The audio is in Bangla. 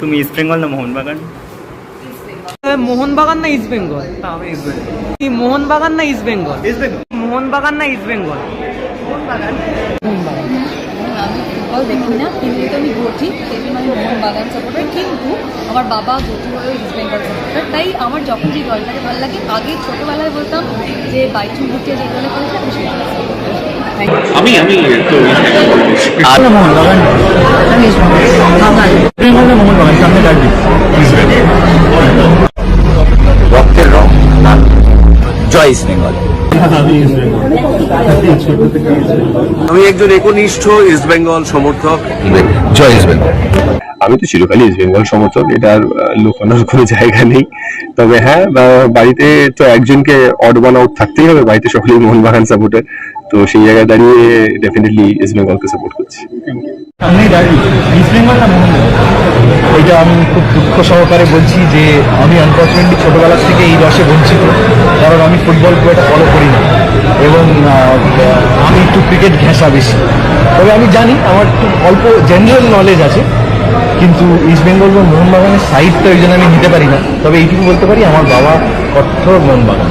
তুমি ইস্ট বেঙ্গল না মোহনবাগান? মোহনবাগান না ইস্ট বেঙ্গল আমি ইস্ট বেঙ্গল কি মোহনবাগান না East Bengal East Bengal Mohun Bagan না ইস্ট বেঙ্গল আমি ফুটবল দেখি না কিন্তু আমি ঘটি এই আমি মোহনবাগান সাপোর্টার কিন্তু আমার বাবা ঘটি ইস্ট বেঙ্গল সাপোর্টার তাই আমার যখন যে দলটাকে ভালো লাগে আগে ছোটোবেলায় বলতাম যে বাইচুং ভুটিয়া যে দলে খেলেছে আমি সেই দলে support করি। Thank you. আমি আমি তো মোহনবাগান জয় ইস্ট বেঙ্গল আমি একজন একনিষ্ঠ ইস্ট বেঙ্গল সমর্থক। জয় ইস্ট বেঙ্গল আমি তো চিরকালই ইস্ট বেঙ্গল সমর্থক এটার আহ, লুকানোর কোনো জায়গা নেই। তবে হ্যাঁ বাড়িতে তো একজনকে অড ওয়ান আউট থাকতেই হবে বাড়িতে সকলেই মোহনবাগান সাপোর্টার তো সেই জায়গায় দাঁড়িয়ে ডেফিনেটলি ইস্ট বেঙ্গলকে সাপোর্ট করছি। ইস্ট বেঙ্গল না মোহনবাগান এটা আমি খুব দুঃখ সহকারে বলছি যে আমি আনফর্চুনেটলি ছোটবেলা থেকে এই রসে বঞ্চিত, কারণ আমি ফুটবল খুব একটা ফলো করি না। এবং আমি একটু ক্রিকেট ঘেঁষা বেশি। তবে আমি জানি আমার একটু অল্প জেনারেল নলেজ আছে, কিন্তু ইস্ট বেঙ্গল বা মোহনবাগানের সাইডটা ওই জন্য আমি নিতে পারি না। তবে এইটুকু বলতে পারি, আমার বাবা কঠোর মোহনবাগান।